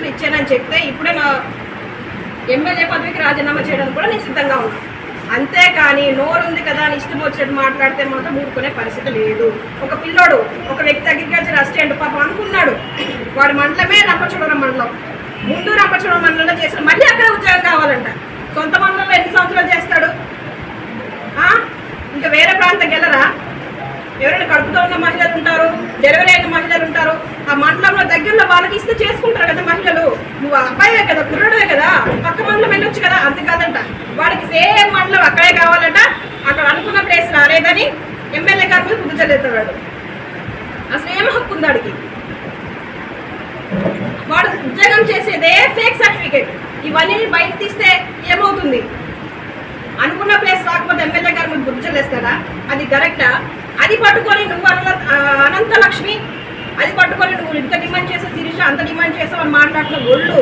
లక్షలు ఇచ్చానని చెప్తే ఇప్పుడే నా ఎమ్మెల్యే పదవికి రాజీనామా చేయడానికి కూడా నేను సిద్ధంగా ఉన్నాను అంతేకాని నోరు ఉంది కదా అని ఇష్టం వచ్చినట్టు మాట్లాడితే మాత్రం ఊరుకునే పరిస్థితి లేదు. ఒక పిల్లోడు ఒక వ్యక్తి అగ్రికల్చర్ అసిస్టెంట్ పాపం అనుకున్నాడు. వాడి మండలమే రంపచోడవరం మండలం. ముందు రంపచోడవరం మండలంలో చేసిన మళ్ళీ అక్కడ ఉద్యోగం కావాలంట. సొంత మండలంలో ఎన్ని సంవత్సరాలు చేస్తాడు? ఆ? ఇంకా వేరే ప్రాంతం వెళ్ళరా? ఎవరైనా కడుపుతో ఉన్న మహిళలు ఉంటారు డెలివరీ అయిన మహిళలు ఉంటారు ఆ మండలంలో దగ్గరలో వాళ్ళకి ఇస్తే చేసుకుంటారు కదా మహిళలు. నువ్వు అబ్బాయివే కదా కుర్రుడే కదా పక్క మండలం వెళ్ళొచ్చు కదా అంత కాదంట. వాడికి సేమ్ మండలం అక్కడే కావాలంట. అక్కడ అనుకున్న ప్లేస్ రాలేదని ఎమ్మెల్యే గారి మీద బుద్ధి చల్లుతున్నాడు అసలు ఏం హక్కు ఉంది వాడికి వాడు ఉద్యోగం చేసేదే ఫేక్ సర్టిఫికేట్ ఇవన్నీ బయట తీస్తే ఏమవుతుంది? అనుకున్న ప్లేస్ రాకపోతే ఎమ్మెల్యే గారు మీకు గుర్తులేస్తారా అది కరెక్టా అది పట్టుకొని నువ్వు అనంత లక్ష్మి అది పట్టుకొని నువ్వు ఇంత డిమాండ్ అంత డిమాండ్ చేసావు అని మాట్లాడుతున్న ఒళ్ళు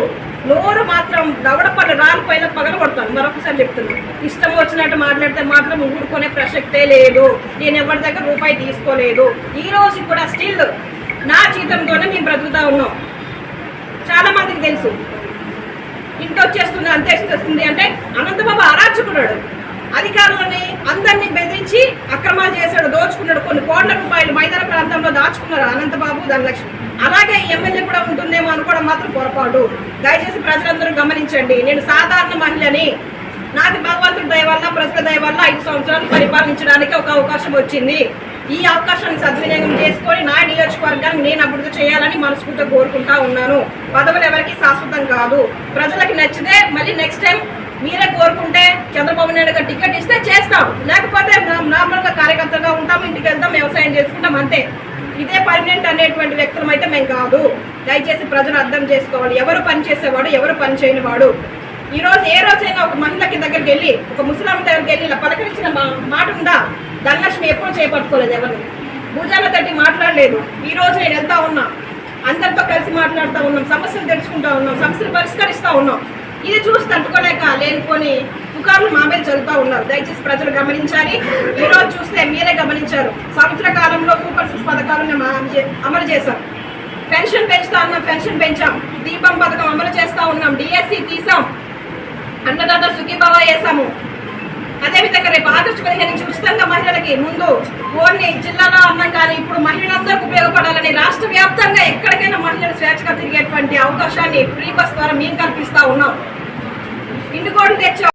నోరు మాత్రం దవడపల్లి రాలిపోయిన పగల కొడతాను మరొకసారి చెప్తున్నాను ఇష్టం వచ్చినట్టు మాట్లాడితే మాత్రం ఊరుకునే ప్రసక్తే లేదు. నేను ఎవరి దగ్గర రూపాయి తీసుకోలేదు. ఈ రోజు కూడా స్టిల్ నా జీతంతోనే మేము బ్రతుకుతా ఉన్నాం. చాలా మందికి తెలుసు. ఇంటి వచ్చేస్తుంది అంతే వస్తుంది అంటే అనంతబాబు అరాచకున్నాడు అధికారులని అందరినీ బెదిరించి అక్రమాలు చేశాడు దోచుకున్నాడు కొన్ని కోట్ల రూపాయలు మైదాన ప్రాంతంలో దాచుకున్నారు అనంతబాబు ధనలక్ష్మి. అలాగే ఎమ్మెల్యే కూడా ఉంటుందేమో అనుకోవడం మాత్రం పొరపాటు. దయచేసి ప్రజలందరూ గమనించండి. నేను సాధారణ మహిళని నాది భగవంతుడి దయ వల్ల ప్రజల దయ వల్ల ఐదు సంవత్సరాలు పరిపాలించడానికి ఒక అవకాశం వచ్చింది. ఈ అవకాశాన్ని సద్వినియోగం చేసుకొని నా నియోజకవర్గాన్ని నేను అభివృద్ధి చేయాలని మనస్ఫూర్తిగా కోరుకుంటా ఉన్నాను. పదవులు ఎవరికి శాశ్వతం కాదు. ప్రజలకి నచ్చితే మళ్ళీ నెక్స్ట్ టైం మీరే కోరుకుంటే చంద్రబాబు నాయుడు గారు టికెట్ ఇస్తే చేస్తాం. లేకపోతే నార్మల్గా కార్యకర్త కార్యకర్తగా ఇంటికి వెళ్తాం వ్యవసాయం చేసుకుంటాం అంతే. ఇదే పర్మనెంట్ అనేటువంటి వ్యక్తులం అయితే మేము కాదు. దయచేసి ప్రజలు అర్థం చేసుకోవాలి. ఎవరు పని చేసేవాడు ఎవరు పని చేయని వాడు. ఈ రోజు ఏ రోజైనా ఒక మహిళకి దగ్గరికి వెళ్ళి ఒక ముసలాం దగ్గరికి వెళ్ళి ఇలా పలకరించిన మా మాట ఉందా? ధనలక్ష్మి ఎప్పుడు చేపట్టుకోలేదు ఎవరిని. భుజాల తట్టి మాట్లాడలేదు. ఈ రోజు నేను వెళ్తా ఉన్నా. అందరితో కలిసి మాట్లాడుతూ ఉన్నాం సమస్యలు తెలుసుకుంటా ఉన్నాం సమస్యలు పరిష్కరిస్తూ ఉన్నాం. ఇది చూసి తట్టుకోలేక లేనిపోని పుకార్లు మా మీద చదువుతూ ఉన్నారు. దయచేసి ప్రజలు గమనించాలి. ఈ రోజు చూస్తే మీరే గమనించారు. సంవత్సర కాలంలో సూపర్ సిక్స్ పథకాలను మేము అమలు చేశాం. పెన్షన్ పెంచుతా ఉన్నాం పెన్షన్ పెంచాం. దీపం పథకం అమలు చేస్తా ఉన్నాం. డిఎస్సి తీసాం. అన్నదాత సుఖీభావ వేసాము అదేవిధంగా రేపు ఆగస్టు పదిహేను నుంచి ఉచితంగా మహిళలకి ముందు ఓన్లీ జిల్లాలో అన్నం కానీ ఇప్పుడు మహిళలందరికీ ఉపయోగపడాలని రాష్ట్ర వ్యాప్తంగా ఎక్కడికైనా మహిళలు స్వేచ్ఛగా తిరిగేటువంటి అవకాశాన్ని ఫ్రీ బస్ ద్వారా మేము కల్పిస్తా ఉన్నాం. ఇండుకోడు తెచ్చాం.